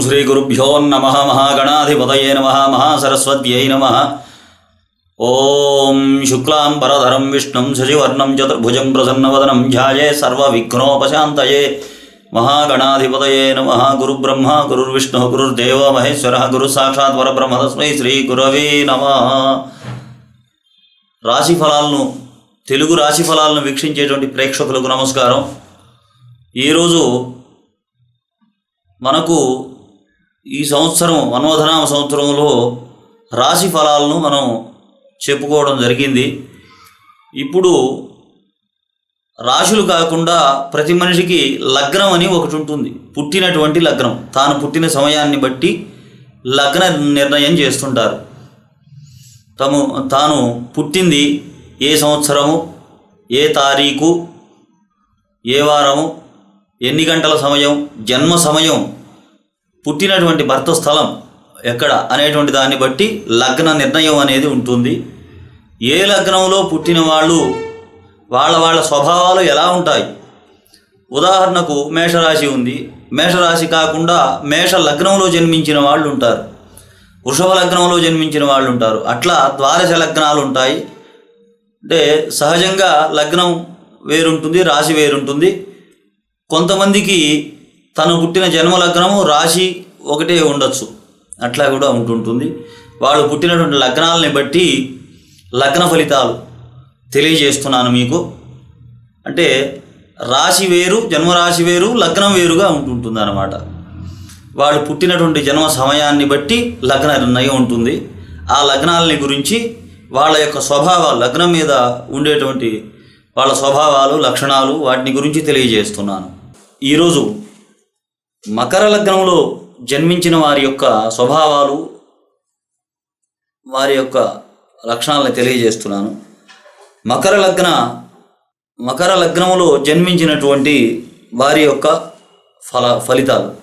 శ్రీగురుభ్యో నమ మహాగణాధిపతయే నమ మహాసరస్వత్యై నమ ఓం శుక్లాం పరధరం విష్ణుం శశివర్ణం చతుర్భుజం ప్రసన్నవదనం ధ్యాయే సర్వవిఘ్నోపశాంతయే మహాగణాధిపతయే నమ గురుబ్రహ్మ గురుర్విష్ణు గురుర్దేవ మహేశ్వర గురు సాక్షాత్ పరబ్రహ్మ తస్మై శ్రీ గురవే నమ రాశి ఫలాలను తెలుగు రాశి ఫలాలను వీక్షించేటువంటి ప్రేక్షకులకు నమస్కారం. ఈరోజు మనకు ఈ సంవత్సరం మన్వధనామ సంవత్సరంలో రాశి ఫలాలను మనం చెప్పుకోవడం జరిగింది. ఇప్పుడు రాశులు కాకుండా ప్రతి మనిషికి లగ్నం అని ఒకటి ఉంటుంది. పుట్టినటువంటి లగ్నం. తాను పుట్టిన సమయాన్ని బట్టి లగ్న నిర్ణయం చేస్తుంటారు. తము తాను పుట్టింది ఏ సంవత్సరము ఏ తారీఖు ఏ వారము ఎన్ని గంటల సమయం జన్మ సమయం పుట్టినటువంటి భర్త స్థలం ఎక్కడ అనేటువంటి దాన్ని బట్టి లగ్న నిర్ణయం అనేది ఉంటుంది. ఏ లగ్నంలో పుట్టిన వాళ్ళు వాళ్ళ వాళ్ళ స్వభావాలు ఎలా ఉంటాయి? ఉదాహరణకు మేషరాశి ఉంది. మేషరాశి కాకుండా మేష లగ్నంలో జన్మించిన వాళ్ళు ఉంటారు. వృషభ లగ్నంలో జన్మించిన వాళ్ళు ఉంటారు. అట్లా ద్వాదశ లగ్నాలు ఉంటాయి. అంటే సహజంగా లగ్నం వేరుంటుంది రాశి వేరుంటుంది. కొంతమందికి తను పుట్టిన జన్మ లగ్నము రాశి ఒకటే ఉండొచ్చు. అట్లా కూడా ఉంటుంటుంది వాళ్ళు పుట్టినటువంటి లగ్నాలని బట్టి లగ్న ఫలితాలు తెలియజేస్తున్నాను మీకు. అంటే రాశి వేరు జన్మరాశి వేరు లగ్నం వేరుగా ఉంటుంటుంది అన్నమాట వాళ్ళు పుట్టినటువంటి జన్మ సమయాన్ని బట్టి లగ్న నిర్ణయం ఉంటుంది. ఆ లగ్నాలని గురించి వాళ్ళ యొక్క స్వభావాలు లగ్నం మీద ఉండేటువంటి వాళ్ళ స్వభావాలు లక్షణాలు వాటిని గురించి తెలియజేస్తున్నాను. ఈరోజు మకర లగ్నంలో జన్మించిన వారి యొక్క స్వభావాలు వారి యొక్క లక్షణాలను తెలియజేస్తున్నాను. మకర లగ్న మకర లగ్నములో జన్మించినటువంటి వారి యొక్క ఫల ఫలితాలు.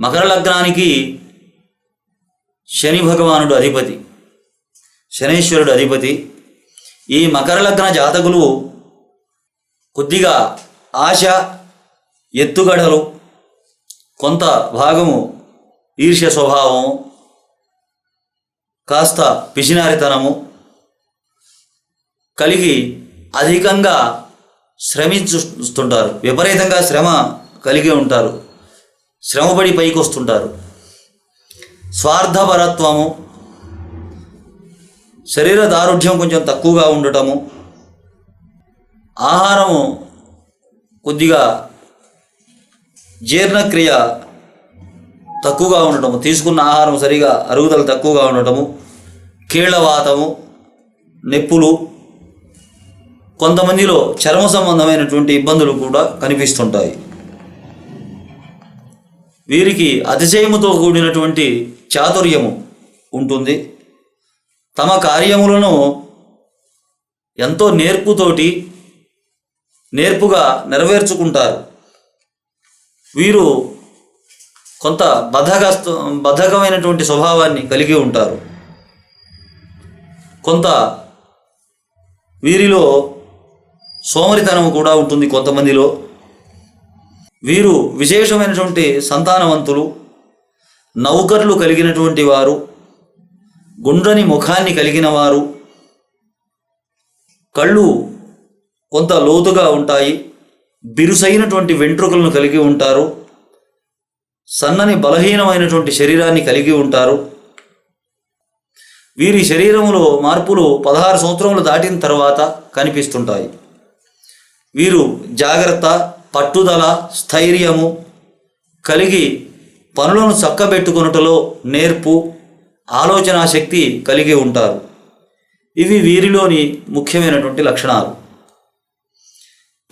మకర లగ్నానికి శని భగవానుడు అధిపతి శనీశ్వరుడు అధిపతి. ఈ మకర లగ్న జాతకులు కొద్దిగా ఆశ ఎత్తుగడలు కొంత భాగము ఈర్ష్య స్వభావము కాస్త పిసినారితనము కలిగి అధికంగా శ్రమిస్తుంటారు విపరీతంగా శ్రమ కలిగి ఉంటారు. శ్రమపడి పైకి వస్తుంటారు స్వార్థపరత్వము శరీర దారుఢ్యం కొంచెం తక్కువగా ఉండటము ఆహారము కొద్దిగా జీర్ణక్రియ తక్కువగా ఉండటము తీసుకున్న ఆహారం సరిగా అరుగుదల తక్కువగా ఉండటము కీళ్ళవాతము నొప్పులు కొంతమందిలో చర్మ సంబంధమైనటువంటి ఇబ్బందులు కూడా కనిపిస్తుంటాయి. వీరికి అతిశయముతో కూడినటువంటి చాతుర్యము ఉంటుంది. తమ కార్యములను ఎంతో నేర్పుతోటి నేర్పుగా నెరవేర్చుకుంటారు. వీరు కొంత బద్ధకస్తు బద్ధకమైనటువంటి స్వభావాన్ని కలిగి ఉంటారు. కొంత వీరిలో సోమరితనం కూడా ఉంటుంది కొంతమందిలో. వీరు విశేషమైనటువంటి సంతానవంతులు నౌకర్లు కలిగినటువంటి వారు గుండ్రని ముఖాన్ని కలిగిన వారు కళ్ళు కొంత లోతుగా ఉంటాయి. బిరుసైనటువంటి వెంట్రుకలను కలిగి ఉంటారు. సన్నని బలహీనమైనటువంటి శరీరాన్ని కలిగి ఉంటారు. వీరి శరీరములో మార్పులు పదహారు సంవత్సరములు దాటిన తర్వాత కనిపిస్తుంటాయి. వీరు జాగ్రత్త పట్టుదల స్థైర్యము కలిగి పనులను చక్కబెట్టుకొనుటలో నేర్పు ఆలోచన శక్తి కలిగి ఉంటారు. ఇవి వీరిలోని ముఖ్యమైనటువంటి లక్షణాలు.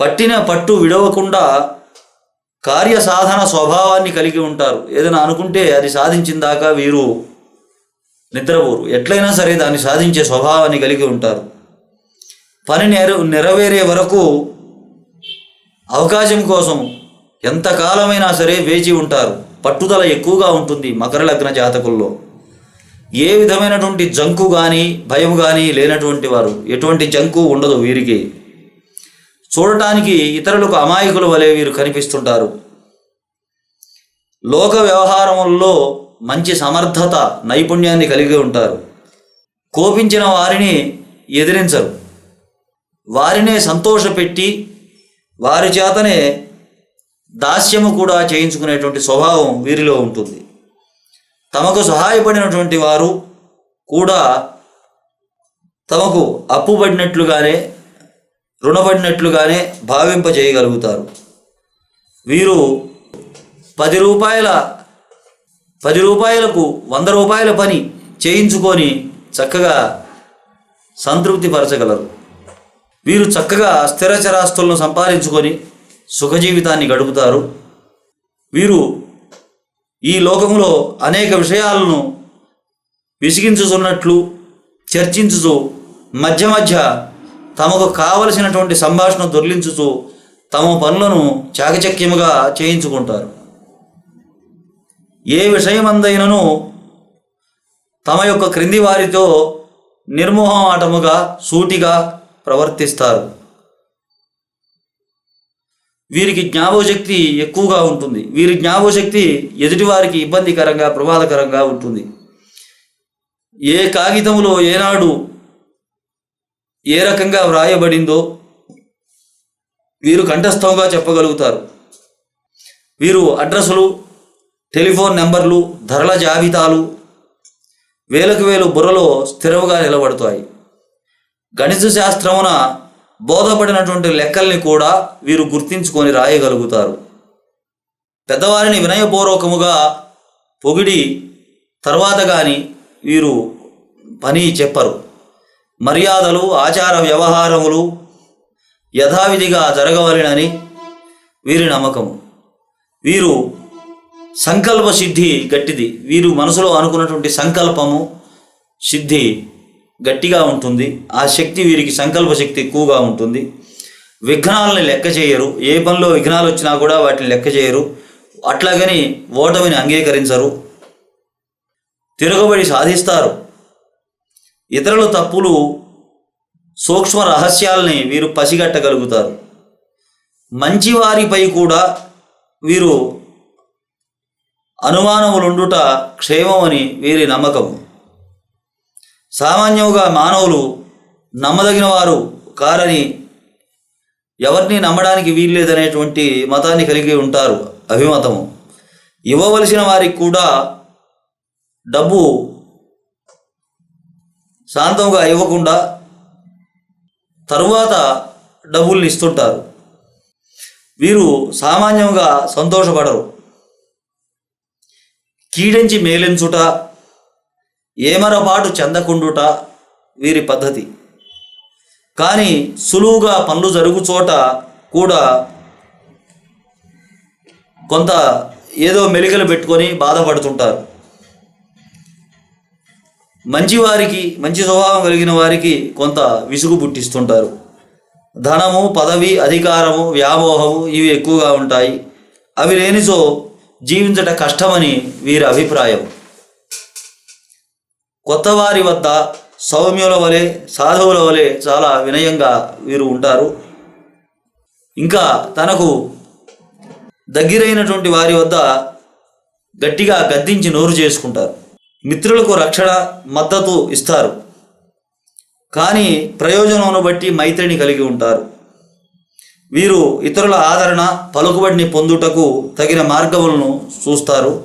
పట్టిన పట్టు విడవకుండా కార్యసాధన స్వభావాన్ని కలిగి ఉంటారు. ఏదైనా అనుకుంటే అది సాధించిన దాకా వీరు నిద్రపోరు. ఎట్లయినా సరే దాన్ని సాధించే స్వభావాన్ని కలిగి ఉంటారు. పని నెర నెరవేరే వరకు అవకాశం కోసం ఎంతకాలమైనా సరే వేచి ఉంటారు. పట్టుదల ఎక్కువగా ఉంటుంది మకర లగ్న జాతకుల్లో. ఏ విధమైనటువంటి జంకు కానీ భయం కానీ లేనటువంటి వారు. ఎటువంటి జంకు ఉండదు వీరికి. చూడటానికి ఇతరులకు అమాయకుల వలె వీరు కనిపిస్తుంటారు. లోక వ్యవహారంలో మంచి సమర్థత నైపుణ్యాన్ని కలిగి ఉంటారు. కోపించిన వారిని ఎదిరించరు. వారినే సంతోషపెట్టి వారి చేతనే దాస్యము కూడా చేయించుకునేటువంటి స్వభావం వీరిలో ఉంటుంది. తమకు సహాయపడినటువంటి వారు కూడా తమకు అప్పుబడినట్లుగానే రుణపడినట్లుగానే భావింప చేయగలుగుతారు వీరు పది రూపాయల పది రూపాయలకు వంద రూపాయల పని చేయించుకొని చక్కగా సంతృప్తి పరచగలరు వీరు చక్కగా స్థిరచరాస్తులను సంపాదించుకొని సుఖజీవితాన్ని గడుపుతారు. వీరు ఈ లోకంలో అనేక విషయాలను విసిగించుతున్నట్లు చర్చించుతూ మధ్య మధ్య తమకు కావలసినటువంటి సంభాషణ దొర్లించుతూ తమ పనులను చాకచక్యముగా చేయించుకుంటారు. ఏ విషయమందైనను తమ యొక్క క్రింది వారితో నిర్మోహమాటముగా సూటిగా ప్రవర్తిస్తారు. వీరికి జ్ఞాపకశక్తి ఎక్కువగా ఉంటుంది. వీరి జ్ఞాపకశక్తి ఎదుటివారికి ఇబ్బందికరంగా ప్రమాదకరంగా ఉంటుంది. ఏ కాగితంలో ఏనాడు ఏ రకంగా వ్రాయబడిందో వీరు కంఠస్థంగా చెప్పగలుగుతారు. వీరు అడ్రస్లు టెలిఫోన్ నెంబర్లు ధరల జాబితాలు వేలకు వేలు బుర్రలో స్థిరవుగా నిలబడతాయి. గణిత శాస్త్రమున బోధపడినటువంటి లెక్కల్ని కూడా వీరు గుర్తించుకొని రాయగలుగుతారు. పెద్దవారిని వినయపూర్వకముగా పొగిడి తర్వాత కానీ వీరు పని చెప్పరు. మర్యాదలు ఆచార వ్యవహారములు యథావిధిగా జరగవలనని వీరి నమ్మకము. వీరు సంకల్ప సిద్ధి గట్టిది. వీరు మనసులో అనుకున్నటువంటి సంకల్పము సిద్ధి గట్టిగా ఉంటుంది. ఆ శక్తి వీరికి సంకల్ప శక్తి ఎక్కువగా ఉంటుంది. విఘ్నాలని లెక్క చేయరు. ఏ పనిలో విఘ్నాలు వచ్చినా కూడా వాటిని లెక్క చేయరు. అట్లాగని ఓటమిని అంగీకరించరు. తిరగబడి సాధిస్తారు. ఇతరుల తప్పులు సూక్ష్మ రహస్యాల్ని వీరు పసిగట్టగలుగుతారు. మంచివారిపై కూడా వీరు అనుమానములుండుట క్షేమమని వీరి నమ్మకం సామాన్యముగా మానవులు నమ్మదగిన వారు కారని ఎవరిని నమ్మడానికి వీల్లేదనేటువంటి మతాన్ని కలిగి ఉంటారు అభిమతము. ఇవ్వవలసిన వారికి కూడా డబ్బు శాంతంగా ఇవ్వకుండా తరువాత డబ్బుల్ని ఇస్తుంటారు. వీరు సామాన్యంగా సంతోషపడరు. కీడించి మేలించుట ఏమరపాటు చెందకుండుట వీరి పద్ధతి. కానీ సులువుగా పనులు జరుగు చోట కూడా కొంత ఏదో మెలికలు పెట్టుకొని బాధపడుతుంటారు. మంచి వారికి మంచి స్వభావం కలిగిన వారికి కొంత విసుగు పుట్టిస్తుంటారు. ధనము పదవి అధికారము వ్యామోహము ఇవి ఎక్కువగా ఉంటాయి. అవి లేనిచో జీవించట కష్టమని వీరి అభిప్రాయం. కొత్త వారి వద్ద సౌమ్యుల వలె సాధువుల వలె చాలా వినయంగా వీరు ఉంటారు. ఇంకా తనకు దగ్గరైనటువంటి వారి వద్ద గట్టిగా గద్దించి నోరు చేసుకుంటారు. మిత్రులకు రక్షణ మద్దతు ఇస్తారు. కానీ ప్రయోజనమును బట్టి మైత్రిని కలిగి ఉంటారు. వీరు ఇతరుల ఆదరణ పలుకుబడిని పొందుటకు తగిన మార్గములను చూస్తారు.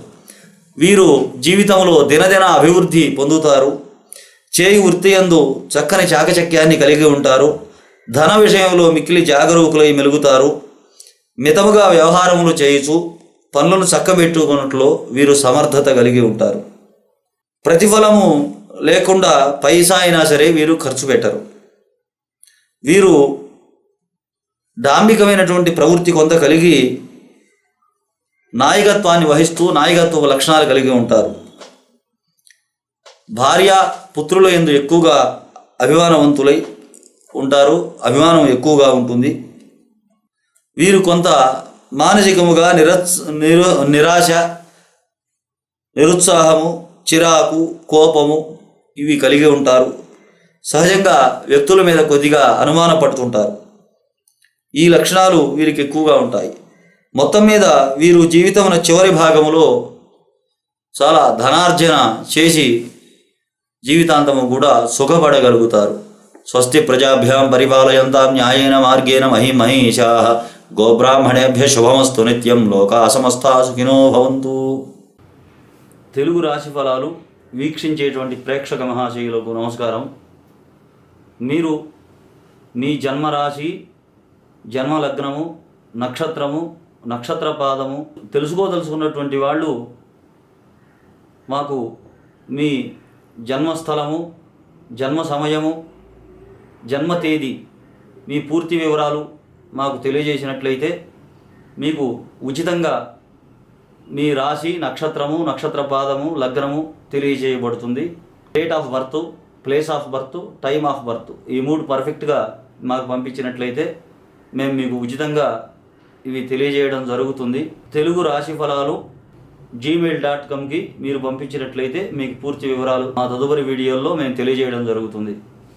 వీరు జీవితంలో దినదిన అభివృద్ధి పొందుతారు. చేయి వృత్తి యందు చక్కని చాకచక్యాన్ని కలిగి ఉంటారు. ధన విషయంలో మిక్కిలి జాగరూకులై మెలుగుతారు. మితముగా వ్యవహారములు చేయుచు పనులను చక్కబెట్టుకున్నట్లో వీరు సమర్థత కలిగి ఉంటారు. ప్రతిఫలము లేకుండా పైసా అయినా సరే వీరు ఖర్చు పెట్టరు. వీరు డాంబికమైనటువంటి ప్రవృత్తి కొంత కలిగి నాయకత్వాన్ని వహిస్తూ నాయకత్వ లక్షణాలు కలిగి ఉంటారు. భార్య పుత్రుల ఎందు ఎక్కువగా అభిమానవంతులై ఉంటారు. అభిమానం ఎక్కువగా ఉంటుంది. వీరు కొంత మానసికముగా నిరత్ నిరు నిరాశ నిరుత్సాహము చిరాకు కోపము ఇవి కలిగి ఉంటారు. సహజంగా వ్యక్తుల మీద కొద్దిగా అనుమాన పడుతుంటారు. ఈ లక్షణాలు వీరికి ఎక్కువగా ఉంటాయి. మొత్తం మీద వీరు జీవితమున చివరి భాగములో చాలా ధనార్జన చేసి జీవితాంతము కూడా సుఖపడగలుగుతారు. స్వస్తి ప్రజాభ్యాం పరిపాలయంతాం న్యాయేన మార్గేణ మహి మహిషా గోబ్రాహ్మణేభ్య శుభమస్తు నిత్యం లోకా సమస్తా సుఖినో భవంతు. తెలుగు రాశి ఫలాలు వీక్షించేటువంటి ప్రేక్షక మహాశయులకు నమస్కారం. మీరు మీ జన్మరాశి జన్మ లగ్నము నక్షత్రము నక్షత్ర పాదము తెలుసుకోదలుచుకున్నటువంటి వాళ్ళు మాకు మీ జన్మస్థలము జన్మ సమయము జన్మ తేదీ మీ పూర్తి వివరాలు మాకు తెలియజేసినట్లయితే మీకు ఉచితంగా మీ రాశి నక్షత్రము నక్షత్ర పాదము లగ్నము తెలియజేయబడుతుంది. Date of birth place of birth time of birth ఈ మూడు పర్ఫెక్ట్గా మాకు పంపించినట్లయితే మేము మీకు ఉచితంగా ఇవి తెలియజేయడం జరుగుతుంది. తెలుగు రాశి ఫలాలు జీమెయిల్ డాట్ కామ్కి మీరు పంపించినట్లయితే మీకు పూర్తి వివరాలు మా తదుపరి వీడియోల్లో మేము తెలియజేయడం జరుగుతుంది.